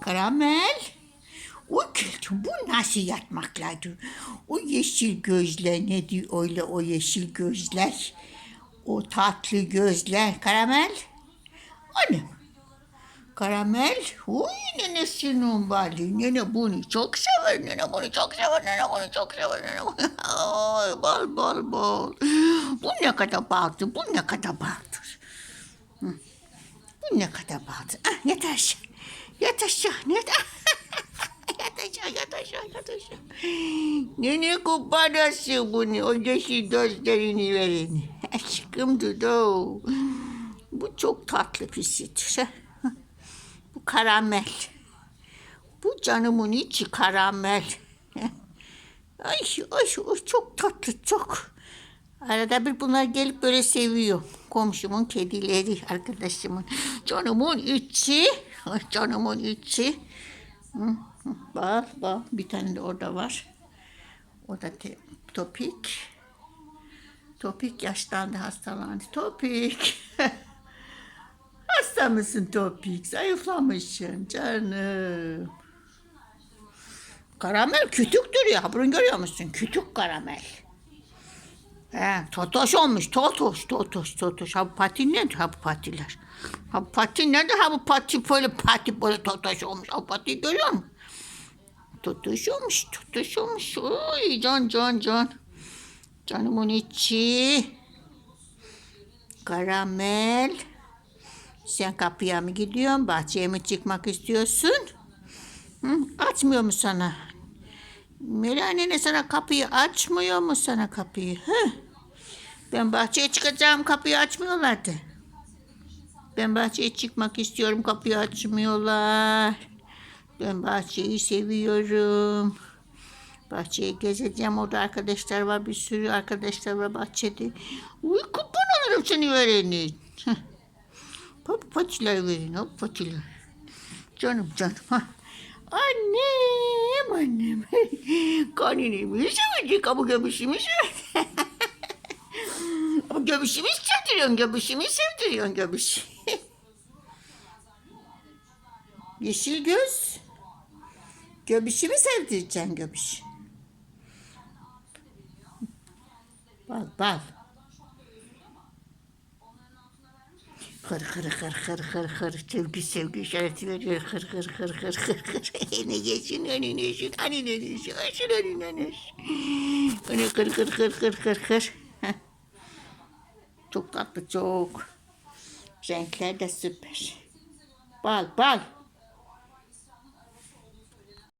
Karamel. O kötü bu nasıl yatmakladı? O yeşil gözler ne diyor öyle o yeşil gözler? O tatlı gözler. Karamel. Annem. Karamel. Uy nenesinin bali. Nene bunu çok sever. Nene bunu çok sever. Nene bunu çok sever. Nene bunu. Ay, bal bal bal. Bu ne kadar baldır. Bu ne kadar baldır. Hı. Ne kadar baldır. Ah, yat aşağı. Yat aşağı. Yat Yat aşağı, yat aşağı, yat aşağı. Nene kuparası bunu. O yeşil gözlerini verin. Aşkım Dudu. Bu çok tatlı pisidir. Bu karamel. Bu canımın içi karamel. Ay, ay, ay çok tatlı çok. Arada bir bunlar gelip böyle seviyor. Komşumun kedileri, arkadaşımın. Canımın içi, canımın içi. Bak, bak bir tane de orada var. O da te- topik. Topik yaşlandı, hastalandı. Topik. Hasta mısın Topik? Zayıflamışsın canım. Karamel kütüktür ya. Bunu görüyor musun? Kütük karamel. He, totoş olmuş. Totoş, totoş, totoş. Ha bu pati ne? Ha bu patiler. Ha bu pati nerede? Ha bu pati böyle pati böyle totoş olmuş. Ha bu patiyi görüyor musun? Totoş olmuş, totoş olmuş. Oy can can can. Canımın içi. Karamel. Sen kapıya mı gidiyorsun? Bahçeye mi çıkmak istiyorsun? Hı? Açmıyor mu sana? Meral nene sana kapıyı açmıyor mu sana kapıyı? Hı? Ben bahçeye çıkacağım kapıyı açmıyorlardı. Ben bahçeye çıkmak istiyorum kapıyı açmıyorlar. Ben bahçeyi seviyorum. Bahçeye gezeceğim. Orada arkadaşlar var. Bir sürü arkadaşlar var bahçede. Uy kurban olurum seni vereni. Heh. Hop patiler verin. Hop patiler. Canım canım. Ha. Annem annem. Kanini sevecek ama göbüşümü sev. Ama göbüşümü sevdiriyorsun göbüşümü sevdiriyorsun göbüş. Yeşil göz. Göbüşümü sevdireceksin göbüş. Bal bal. Hır hır hır hır hır hır sevgi sevgi işareti veriyor hır hır hır hır hır hır ne yeşil önüne yeşil önüne yeşil yeşil önüne yeşil öne hır hır hır hır hır hır çok tatlı çok renkler de süper bal bal